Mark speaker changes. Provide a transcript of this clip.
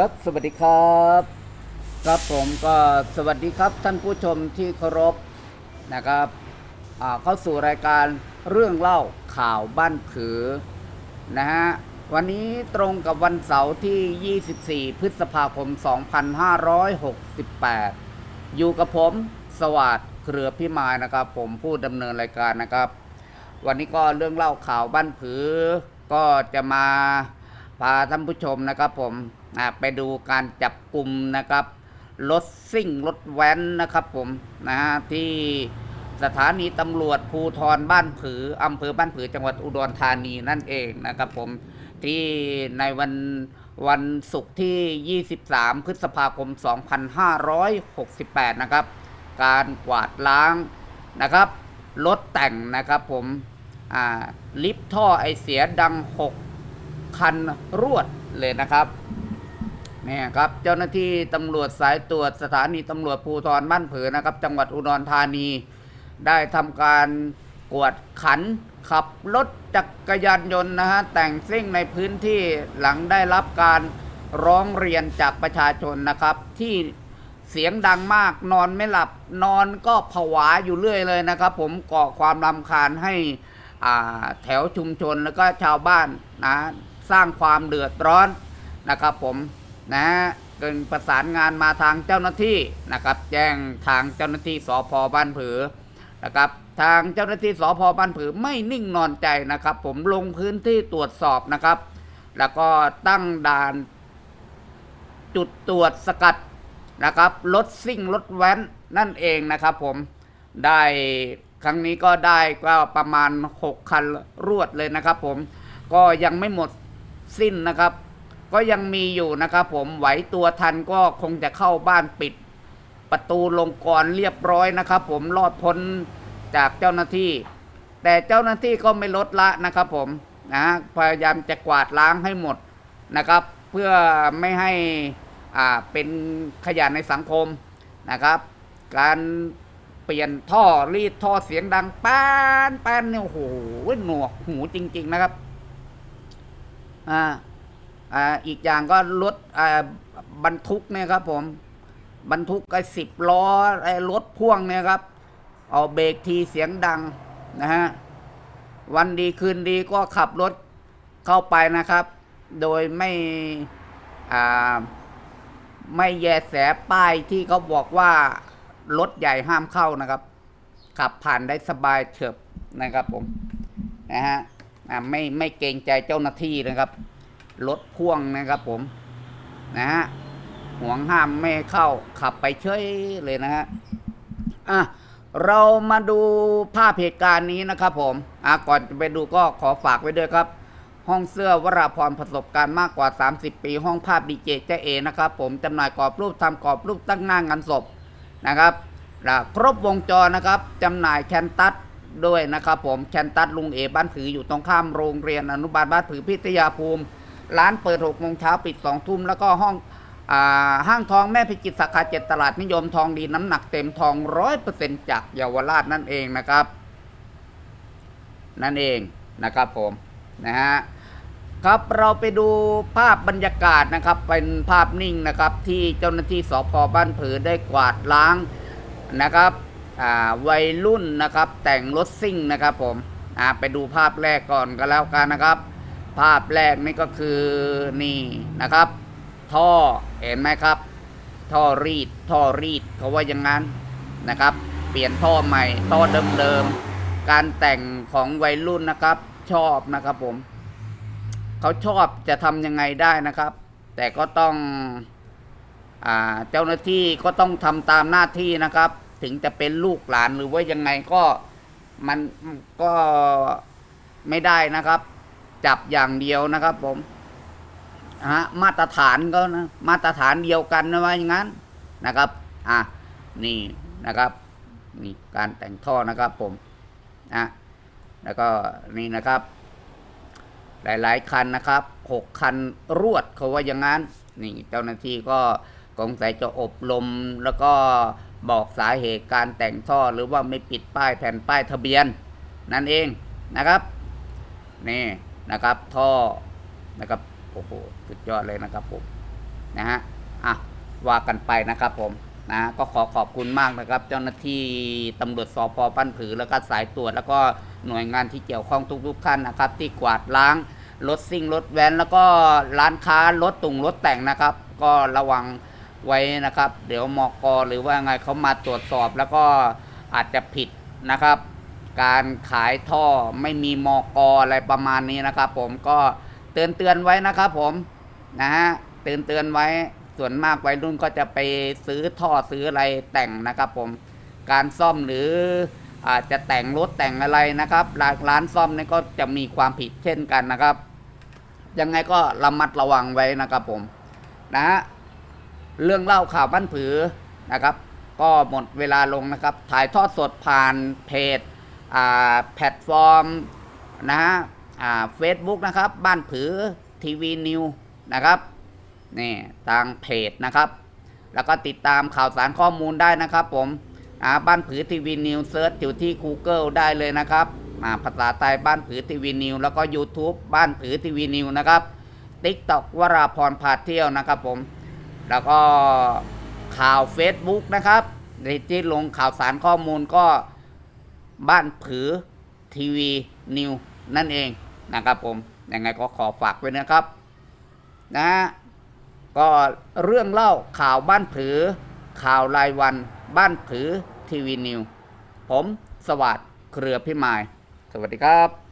Speaker 1: ครับ สวัสดีครับ ครับผมก็สวัสดีครับท่านผู้ชมที่เคารพนะครับเข้าสู่รายการเรื่องเล่าข่าวบ้านผือนะฮะวันนี้ตรงกับวันเสาร์ที่ 24 พฤษภาคม 2568 อยู่กับผมสวัสดิ์เครือพิมายนะครับ ผมผู้ดำเนินรายการนะครับ วันนี้ก็เรื่องเล่าข่าวบ้านผือก็จะมา พาท่านผู้ชมนะครับผมไปดูการจับกลุ่มนะครับรถซิ่งรถแว้นนะครับผมนะฮะที่สถานีตำรวจภูทรบ้านผืออำเภอบ้านผือจังหวัดอุดรธานีนั่นเองนะครับผมที่ในวันวันศุกร์ที่ 23 พฤษภาคม 2568 นะครับ การกวาดล้างนะครับรถแต่งนะครับผมลิฟท่อไอเสียดัง 6 คันรวดเลยนะครับนี่ครับเจ้าหน้าที่ตำรวจสายตรวจสถานีตำรวจภูธรบ้านผือนะครับ จังหวัดอุดรธานี ได้ทำการกวดขันขับรถจักรยานยนต์นะฮะแต่งซิ่งในพื้นที่หลังได้รับการร้องเรียนจากประชาชนนะครับ ที่เสียงดังมากนอนไม่หลับนอนก็ผวาอยู่เรื่อยเลยนะครับ ผมก่อความรำคาญให้แถวชุมชนแล้วก็ชาวบ้านนะ สร้างความเดือดร้อนนะครับผมนะเกินประสานงานมาทางเจ้าหน้าที่นะครับ แจ้งทางเจ้าหน้าที่สพบ้านผือนะครับทางเจ้าหน้าที่สพบ้านผือไม่นิ่งนอนใจนะครับ ผมลงพื้นที่ตรวจสอบนะครับ แล้วก็ตั้งด่านจุดตรวจสกัดนะครับรถซิ่งรถแว้นนั่นเองนะครับผมได้ครั้งนี้ก็ได้ก็ประมาณ 6 คันรวดเลยนะครับผมก็ยังไม่หมด สิ้นนะครับ ก็ยังมีอยู่นะครับผมไหวตัวทันก็คงจะเข้าบ้านปิด ประตูลงกรเรียบร้อยนะครับ ผมรอดพ้นจากเจ้าหน้าที่ แต่เจ้าหน้าที่ก็ไม่ลดละนะครับผมนะพยายามจะกวาดล้างให้หมดนะครับ เพื่อไม่ให้อ่าเป็นขยะในสังคมนะครับ การเปลี่ยนท่อรีดท่อเสียงดังแป้นแป้นเนี่ยโอ้โหหนวกหูจริง ๆ นะครับ อ่าอ่าอีกอย่างก็รถอ่าบรรทุกเนี่ยครับ ผมบรรทุกไอ้สิบล้อไอ้รถพ่วงเนี่ยครับ เอาเบรกทีเสียงดังนะฮะวันดีคืนดีก็ขับรถเข้าไปนะครับ โดยไม่อ่าไม่แยแสป้ายที่เขาบอกว่ารถใหญ่ห้ามเข้านะครับ ขับผ่านได้สบายเฉิบนะครับผมนะฮะ ไม่ไม่เกรงใจเจ้าหน้าที่นะครับ รถพ่วงนะครับผมนะฮะห่วงห้ามไม่เข้าขับไปเฉยเลยนะฮะอะเรามาดูภาพเหตุการณ์นี้นะครับผมอะก่อนจะไปดูก็ขอฝากไว้ด้วยครับ ห้องเสื้อวราพรประสบการณ์มากกว่า 30 ปี ห้องภาพดีเจเจเอนะครับผมจำหน่ายกรอบรูปทำกรอบรูปตั้งหน้างานศพนะครับและครบวงจรนะครับจำหน่ายแคนตัส ด้วยนะครับผมแคนตัสลุงเอบ้านผืออยู่ตรงข้ามโรงเรียนอนุบาลบ้านผือพิทยาภูมิ ร้านเปิด6โมงเช้าปิด2ทุ่มแล้วก็ห้องอห้างทองแม่พิจิตรสาขาเจ็ดตลาดนิยมทองดีน้ำหนักเต็มทองร้อยเปอร์เซ็นจากเยาวราชนั่นเองนะครับ นั่นเองนะครับผมนะฮะครับเราไปดูภาพบรรยากาศนะครับ เป็นภาพนิ่งนะครับที่เจ้าหน้าที่สพบ้านผือได้กวาดล้างนะครับ วัยรุ่นนะครับ แต่งรถซิ่งนะครับผมไปดูภาพแรกก่อนก็แล้วกันนะครับ ภาพแรกนี่ก็คือนี่นะครับ ท่อเห็นไหมครับ ท่อรีดท่อรีดเขาว่าอย่างนั้นนะครับ เปลี่ยนท่อใหม่ ท่อเดิมๆการแต่งของวัยรุ่นนะครับ ชอบนะครับผมเขาชอบจะทำยังไงได้นะครับ แต่ก็ต้องอเจ้าหน้าที่ก็ต้องทำตามหน้าที่นะครับ ถึงจะเป็นลูกหลานหรือว่ายังไงก็มันก็ไม่ได้นะครับ จับอย่างเดียวนะครับผมฮะมาตรฐานก็นะมาตรฐานเดียวกันนะว่าอย่างนั้นนะครับ อะนี่นะครับ นี่การแต่งท่อนะครับผมนะแล้วก็นี่นะครับ หลายๆคันนะครับหกคันรวดเขาว่าอย่างนั้น นี่เจ้าหน้าที่ก็สงสัยจะอบรมแล้วก็ บอกสาเหตุการแต่งท่อหรือว่าไม่ปิดป้ายแผ่นป้ายทะเบียน นั่นเองนะครับ นี่นะครับท่อนะครับโอ้โหสุดยอดเลยนะครับผมนะฮะอะว่ากันไปนะครับผมนะก็ขอขอบคุณมากนะครับ เจ้าหน้าที่ตำรวจสพปั้นผือแล้วก็สายตรวจ แล้วก็หน่วยงานที่เกี่ยวข้องทุกๆท่านนะครับ ที่กวาดล้างรถซิ่งรถแว้น แล้วก็ร้านค้ารถตุงรถแต่งนะครับ ก็ระวัง ไว้นะครับ เดี๋ยวมอกหรือว่าไงเขามาตรวจสอบแล้วก็อาจจะผิดนะครับ การขายท่อไม่มีมอกอะไรประมาณนี้นะครับ ผมก็เตือนเตือนไว้นะครับ ผมนะฮะเตือนเตือนไว้ส่วนมากวัยรุ่นก็จะไปซื้อท่อซื้ออะไรแต่งนะครับ ผมการซ่อมหรืออาจจะแต่งรถแต่งอะไรนะครับร้านร้านซ่อมนี่ก็จะมีความผิดเช่นกันนะครับ ยังไงก็ระมัดระวังไว้นะครับผมนะฮะ เรื่องเล่าข่าวบ้านผือนะครับ ก็หมดเวลาลงนะครับ ถ่ายทอดสดผ่านเพจอ่าแพลตฟอร์มนะฮะอ่าเฟซบุ๊กนะครับ บ้านผือทีวีนิวนะครับนี่ทางเพจนะครับ แล้วก็ติดตามข่าวสารข้อมูลได้นะครับผมอ่าบ้านผือทีวีนิวเซิร์ชอยู่ที่ Google ได้เลยนะครับภาษาไทยบ้านผือทีวีนิวแล้วก็ YouTube บ้านผือทีวีนิวนะครับ TikTok วราพรพาเที่ยวนะครับผม แล้วก็ข่าว Facebook นะครับในที่ลงข่าวสารข้อมูลก็บ้านผือทีวีนิวนั่นเองนะครับผม ยังไงก็ขอฝากไว้นะครับนะก็เรื่องเล่าข่าวบ้านผือ ข่าวรายวันบ้านผือทีวีนิว ผมสวัสดิ์เครือพิมาย สวัสดีครับ